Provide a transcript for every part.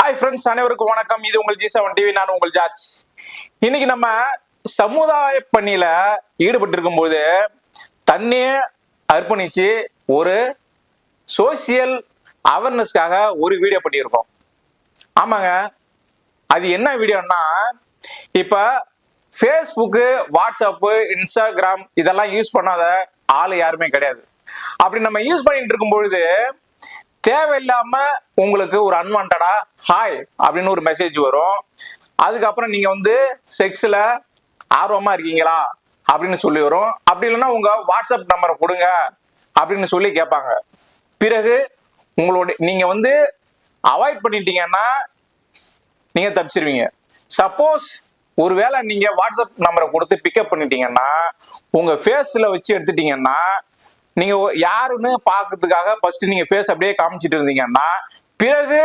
Hi friends அனைவருக்கும் வணக்கம். இது உங்கள் ஜி செவன் டிவி நான் உங்கள் ஜார்ஜ். இன்னைக்கு நம்ம சமுதாய பணியில ஈடுபட்டு இருக்கும்போது தண்ணியை அர்ப்பணிச்சு ஒரு சோசியல் அவேர்னஸ்க்காக ஒரு வீடியோ பண்ணியிருக்கோம். ஆமாங்க. அது என்ன வீடியோன்னா இப்போ ஃபேஸ்புக்கு வாட்ஸ்அப்பு இன்ஸ்டாகிராம் இதெல்லாம் யூஸ் பண்ணாத ஆள் யாருமே கிடையாது. அப்படி நம்ம யூஸ் பண்ணிட்டு இருக்கும் பொழுது தேவையில்லாம உங்களுக்கு ஒரு அன்வான்டா ஹாய் அப்படின்னு ஒரு மெசேஜ் வரும். அதுக்கப்புறம் நீங்க வந்து செக்ஸ்ல ஆர்வமா இருக்கீங்களா அப்படின்னு சொல்லி வரும். அப்படி இல்லைன்னா உங்க வாட்ஸ்அப் நம்பரை கொடுங்க அப்படின்னு சொல்லி கேட்பாங்க. பிறகு உங்களோட நீங்க வந்து அவாய்ட் பண்ணிட்டீங்கன்னா நீங்க தப்பிச்சிருவீங்க. சப்போஸ் ஒருவேளை நீங்க வாட்ஸ்அப் நம்பரை கொடுத்து பிக்கப் பண்ணிட்டீங்கன்னா உங்க ஃபேஸ்ல வச்சு எடுத்துட்டீங்கன்னா நீங்க யாருன்னு பார்க்கறதுக்காக ஃபர்ஸ்ட் நீங்க ஃபேஸ் அப்படியே காமிச்சிட்டு இருந்தீங்கன்னா பிறகு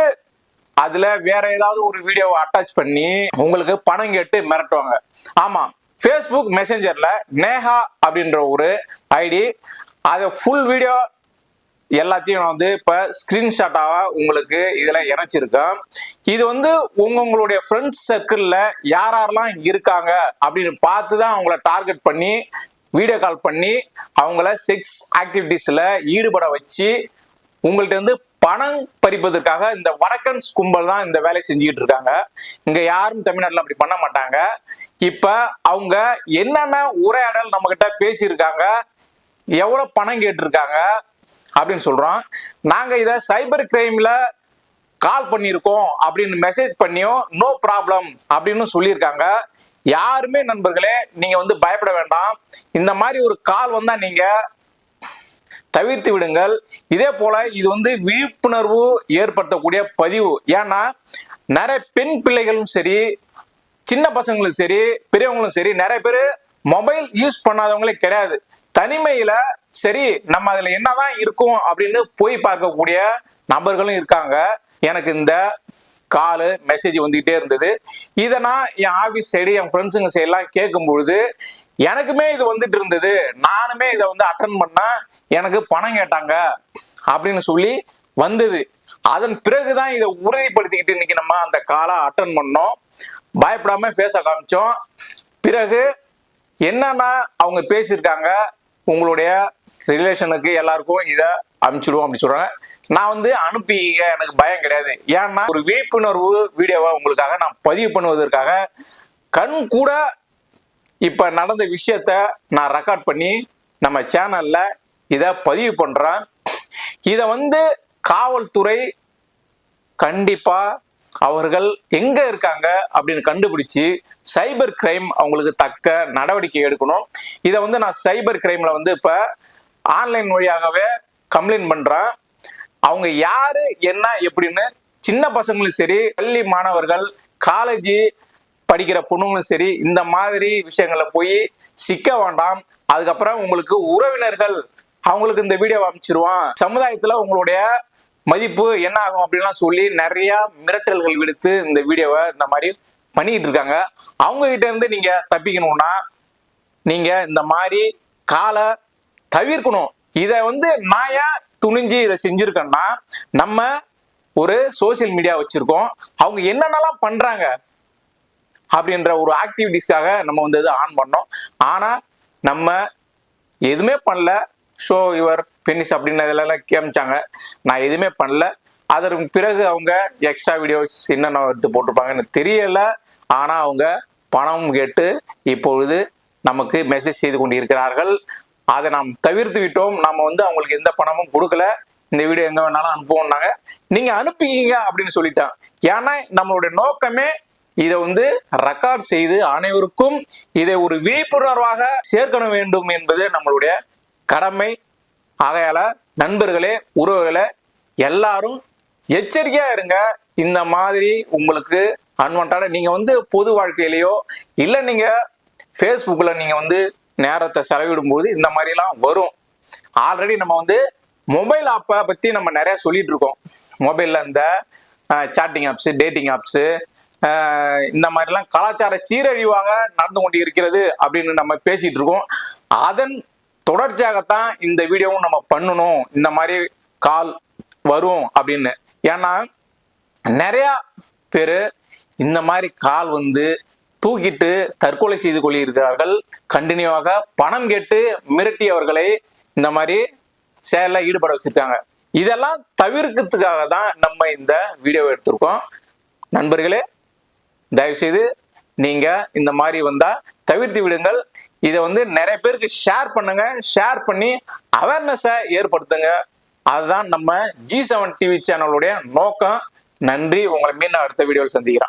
அதுல வேற ஏதாவது ஒரு வீடியோவை அட்டாச் பண்ணி உங்களுக்கு பணம் கேட்டு மிரட்டுவாங்க. ஆமா ஃபேஸ்புக் மெசேஞ்சர்ல நேஹா அப்படின்ற ஒரு ஐடி அதை ஃபுல் வீடியோ எல்லாத்தையும் நான் வந்து இப்போ ஸ்க்ரீன்ஷாட்டாக உங்களுக்கு இதில் இணைச்சிருக்கேன். இது வந்து உங்க உங்களுடைய ஃப்ரெண்ட்ஸ் சர்க்கிளில் யார் யாரெல்லாம் இருக்காங்க அப்படின்னு பார்த்து தான் அவங்கள டார்கெட் பண்ணி வீடியோ கால் பண்ணி அவங்கள செக்ஸ் ஆக்டிவிட்டீஸில் ஈடுபட வச்சு உங்கள்ட்ட இருந்து பணம் பறிப்பதற்காக இந்த வடக்கன்ஸ் கும்பல் தான் இந்த வேலையை செஞ்சுக்கிட்டு இருக்காங்க. இங்க யாரும் தமிழ்நாட்டில் அப்படி பண்ண மாட்டாங்க. இப்ப அவங்க என்னென்ன உரையாடல் நம்ம கிட்ட பேசியிருக்காங்க எவ்வளவு பணம் கேட்டிருக்காங்க அப்படின்னு சொல்றோம். நாங்க இதை சைபர் கிரைம்ல கால் பண்ணியிருக்கோம் அப்படின்னு மெசேஜ் பண்ணியும் நோ ப்ராப்ளம் அப்படின்னு சொல்லியிருக்காங்க. யாருமே நண்பர்களே நீங்க வந்து பயப்பட வேண்டாம். இந்த மாதிரி ஒரு கால் வந்தா நீங்க தவிர்த்து விடுங்கள். இதே போல இது வந்து விழிப்புணர்வு ஏற்படுத்தக்கூடிய பதிவு. ஏன்னா நிறைய பெண் பிள்ளைகளும் சரி சின்ன பசங்களும் சரி பெரியவங்களும் சரி நிறைய பேர் மொபைல் யூஸ் பண்ணாதவங்களே கிடையாது. தனிமையில சரி நம்ம அதுல என்னதான் இருக்கும் அப்படின்னு போய் பார்க்கக்கூடிய நபர்களும் இருக்காங்க. எனக்கு இந்த காலு மெசேஜ் வந்துகிட்டே இருந்தது. இதை நான் என் ஆஃபீஸ் சைடு என் ஃப்ரெண்ட்ஸுங்க சைடெலாம் கேட்கும் பொழுது எனக்குமே இது வந்துட்டு இருந்தது. நானுமே இதை வந்து அட்டன் பண்ணேன் எனக்கு பணம் கேட்டாங்க அப்படின்னு சொல்லி வந்தது. அதன் பிறகுதான் இதை உறுதிப்படுத்திக்கிட்டு இன்னைக்கு நம்ம அந்த காலை அட்டன் பண்ணோம். பயப்படாம பேச காமிச்சோம். பிறகு என்னன்னா அவங்க பேசியிருக்காங்க. உங்களுடைய ரிலேஷனுக்கு எல்லாருக்கும் இதை அனுப்பிச்சிடுவோம் அப்படி சொல்றாங்க. நான் வந்து அனுப்பிங்க எனக்கு பயம் கிடையாது. ஏன்னா ஒரு விழிப்புணர்வு வீடியோவை உங்களுக்காக நான் பதிவு பண்ணுவதற்காக கண் கூட இப்ப நடந்த விஷயத்த நான் ரெக்கார்ட் பண்ணி நம்ம சேனல்ல இதை பதிவு பண்றேன். இதை வந்து காவல்துறை கண்டிப்பா அவர்கள் எங்க இருக்காங்க அப்படின்னு கண்டுபிடிச்சு சைபர் கிரைம் அவங்களுக்கு தக்க நடவடிக்கை எடுக்கணும். இதை வந்து நான் சைபர் கிரைம்ல வந்து இப்ப ஆன்லைன் வழியாகவே கம்ப்ளைண்ட் பண்றேன் அவங்க யாரு என்ன எப்படின்னு சின்ன பசங்களும் சரி பள்ளி மாணவர்கள் காலேஜ் படிக்கிற பொண்ணுங்களும் சரி இந்த மாதிரி விஷயங்கள்ல போய் சிக்க வேண்டாம். அதுக்கப்புறம் உங்களுக்கு உறவினர்கள் அவங்களுக்கு இந்த வீடியோ அமைச்சிருவான். சமுதாயத்துல உங்களுடைய மதிப்பு என்ன ஆகும் அப்படின்லாம் சொல்லி நிறைய மிரட்டல்கள் விடுத்து இந்த வீடியோவை இந்த மாதிரி பண்ணிக்கிட்டு இருக்காங்க. அவங்க கிட்ட இருந்து நீங்க தப்பிக்கணும்னா நீங்க இந்த மாதிரி காலை தவிர்க்கணும். இதை வந்து நான் ஏன் துணிஞ்சு இதை செஞ்சிருக்கேன்னா நம்ம ஒரு சோஷியல் மீடியா வச்சிருக்கோம். அவங்க என்னென்னலாம் பண்றாங்க அப்படின்ற ஒரு ஆக்டிவிட்டிஸ்க்காக நம்ம வந்து இது ஆன் பண்ணோம். ஆனால் நம்ம எதுவுமே பண்ணல. ஷோ யுவர் பெனிஸ் அப்படின்னு இதெல்லாம் கேமிச்சாங்க. நான் எதுவுமே பண்ணல. அதற்கு பிறகு அவங்க எக்ஸ்ட்ரா வீடியோஸ் என்னென்ன எடுத்து போட்டிருப்பாங்கன்னு தெரியல. ஆனால் அவங்க பணம் கேட்டு இப்பொழுது நமக்கு மெசேஜ் செய்து கொண்டு இருக்கிறார்கள் அதை நாம் தவிர்த்து விட்டோம். நாம் வந்து அவங்களுக்கு எந்த பணமும் கொடுக்கல. இந்த வீடியோ எங்கே வேணாலும் அனுப்புவோம்னாங்க. நீங்கள் அனுப்பிக்கிங்க அப்படின்னு சொல்லிட்டான். ஏன்னா நம்மளுடைய நோக்கமே இதை வந்து ரெக்கார்ட் செய்து அனைவருக்கும் இதை ஒரு விழிப்புணர்வாக சேர்க்கணும் வேண்டும் என்பது நம்மளுடைய கடமை. ஆகையால நண்பர்களே உறவுகளே எல்லாரும் எச்சரிக்கையா இருங்க. இந்த மாதிரி உங்களுக்கு அன்வான்டான நீங்க வந்து பொது வாழ்க்கையிலையோ இல்லை நீங்க ஃபேஸ்புக்கில் நீங்கள் வந்து நேரத்தை செலவிடும் போது இந்த மாதிரிலாம் வரும். ஆல்ரெடி நம்ம வந்து மொபைல் ஆப்பை பற்றி நம்ம நிறையா சொல்லிட்டு இருக்கோம் மொபைலில் இந்த சாட்டிங் ஆப்ஸு டேட்டிங் ஆப்ஸு இந்த மாதிரிலாம் கலாச்சார சீரழிவாக நடந்து கொண்டு இருக்கிறது அப்படின்னு நம்ம பேசிகிட்டு இருக்கோம் அதன் தொடர்ச்சியாகத்தான் இந்த வீடியோவும் நம்ம பண்ணணும். இந்த மாதிரி கால் வரும் அப்படின்னு. ஏன்னா நிறையா பேர் இந்த மாதிரி கால் வந்து தூக்கிட்டு தற்கொலை செய்து கொள்ளியிருக்கிறார்கள் கண்டினியூவாக பணம் கேட்டு மிரட்டியவர்களை இந்த மாதிரி செயல்ல ஈடுபட வச்சிருக்காங்க. இதெல்லாம் தவிர்க்கிறதுக்காக தான் நம்ம இந்த வீடியோவை எடுத்திருக்கோம். நண்பர்களே தயவு செய்து இந்த மாதிரி வந்தால் தவிர்த்து விடுங்கள். இதை வந்து நிறைய பேருக்கு ஷேர் பண்ணுங்க. ஷேர் பண்ணி அவேர்னஸை ஏற்படுத்துங்க. அதுதான் நம்ம ஜி செவன் டிவி சேனலுடைய நோக்கம். நன்றி. உங்களை மீண்டும் அடுத்த வீடியோவில் சந்திக்கிறேன்